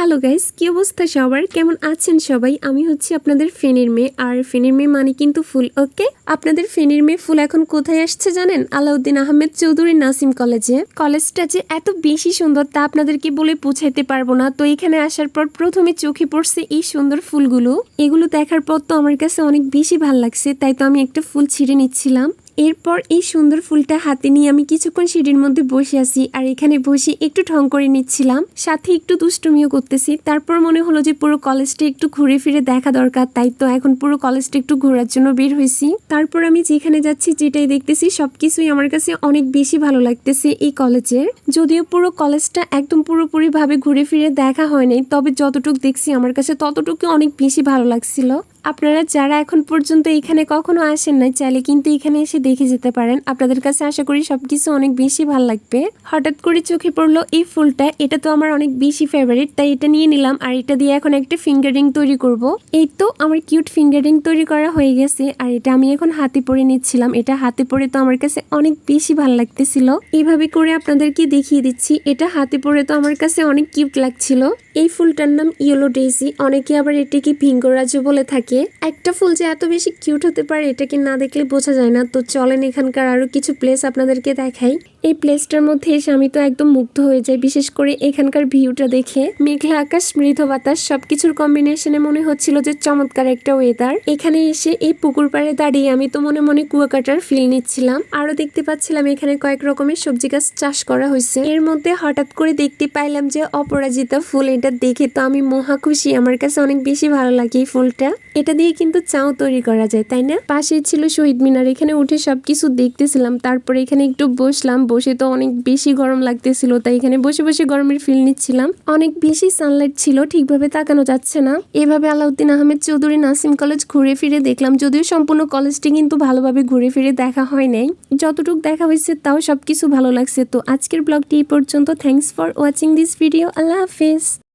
Hello guys কি অবস্থা সবার? কেমন আছেন সবাই? আমি হচ্ছি আপনাদের ফেনীর মেয়ে। আর ফেনীর মেয়ে মানে কিন্তু ফুল, ওকে? আপনাদের ফেনীর মেয়ে ফুল এখন কোথায় আসছে জানেন? আলাউদ্দিন আহমেদ চৌধুরী নাসিম কলেজে। কলেজটা যে এত বেশি সুন্দর তা আপনাদেরকে বলে পৌঁছাইতে পারব না। তো এখানে আসার পর প্রথমে চোখে পড়ছে এই সুন্দর ফুলগুলো। এগুলো দেখার পর তো আমার কাছে অনেক বেশি ভালো লাগছে, তাই তো আমি একটা ফুল ছিঁড়ে নিচ্ছিলাম। এরপর এই সুন্দর ফুলটা হাতে নিয়ে আমি কিছুক্ষণ সিঁড়ির মধ্যে বসে আছি, আর এখানে বসে একটু ঠং করে নিচ্ছিলাম। সাথে একটু দুষ্টুমিও করতেছি। তারপর মনে হলো যে পুরো কলেজটা একটু ঘুরে ফিরে দেখা দরকার, তাই তো এখন পুরো কলেজটা একটু ঘোরার জন্য বের হয়েছি। তারপর আমি যেখানে যাচ্ছি, যেটাই দেখতেছি, সবকিছুই আমার কাছে অনেক বেশি ভালো লাগতেছে এই কলেজের। যদিও পুরো কলেজটা একদম পুরোপুরি ভাবে ঘুরে ফিরে দেখা হয়নি তবে যতটুকু দেখছি আমার কাছে ততটুকু অনেক বেশি ভালো লাগছিল। আপনারা যারা এখন পর্যন্ত এখানে কখনো আসেন নাই, চাইলে কিন্তু এখানে এসে দেখে যেতে পারেন। আপনাদের কাছে আশা করি সবকিছু অনেক বেশি ভালো লাগবে। হঠাৎ করে চোখে পড়ল এই ফুলটা, এটা তো আমার অনেক বেশি ফেভারিট তাই এটা নিয়ে নিলাম আর এটা দিয়ে এখন একটা ফিঙ্গারিং তৈরি করব। এই তো আমার কিউট ফিঙ্গারিং তৈরি করা হয়ে গেছে আর এটা আমি এখন হাতে পরে নিচ্ছিলাম। এটা হাতে পরে তো আমার কাছে অনেক বেশি ভালো লাগতেছিল। এইভাবে করে আপনাদেরকে দেখিয়ে দিচ্ছি, এটা হাতে পরে তো আমার কাছে অনেক কিউট লাগছিল। এই ফুলটার নাম ইয়েলো ডেইজি অনেকে আবার এটিকে ভিঙ্গরাজ বলে থাকে। একটা ফুল যে এত বেশি কিউট হতে পারে এটাকে না দেখলে বোঝা যায় না। তো চলেন এখানকার আরও কিছু প্লেস আপনাদেরকে দেখাই। এই প্লেসটার মধ্যে এসে আমি তো একদম মুগ্ধ হয়ে যাই, বিশেষ করে এখানকার ভিউটা দেখে। মেঘলা আকাশ, মৃদু বাতাস, সবকিছুর কম্বিনেশনে মনে হচ্ছিল যে চমৎকার একটা ওয়েদার এখানে এসে এই পুকুর পাড়ে দাঁড়িয়ে আমি তো মনে মনে কুয়াকাটার ফিল নিচ্ছিলাম। আরও দেখতে পাচ্ছিলাম এখানে কয়েক রকমের সবজি গাছ চাষ করা হয়েছে। এর মধ্যে হঠাৎ করে দেখতে পাইলাম যে অপরাজিতা ফুল এটা দেখে তো আমি মহা খুশি। আমার কাছে অনেক বেশি ভালো লাগে এই ফুলটা। এটা দিয়ে কিন্তু চাও তৈরি করা যায়, তাই না? পাশে ছিল শহীদ মিনার, এখানে উঠে সবকিছু দেখতেছিলাম। তারপরে এখানে একটু বসলাম, বসে তো অনেক বেশি গরম লাগতেছিল, তাই এখানে বসে বসে গরমের ফিল নিচ্ছিলাম। অনেক বেশি সানলাইট ছিল, ঠিকভাবে তাকানো যাচ্ছে না। এভাবে আলাউদ্দিন আহমেদ চৌধুরী নাসিম কলেজ ঘুরে ফিরে দেখলাম, যদিও সম্পূর্ণ কলেজটি কিন্তু ভালোভাবে ঘুরে ফিরে দেখা হয় নাই। যতটুকু দেখা হয়েছে তাও সবকিছু ভালো লাগছে। তো আজকের ব্লগটি এই পর্যন্ত। Thanks for watching this video আল্লাহ হাফেজ।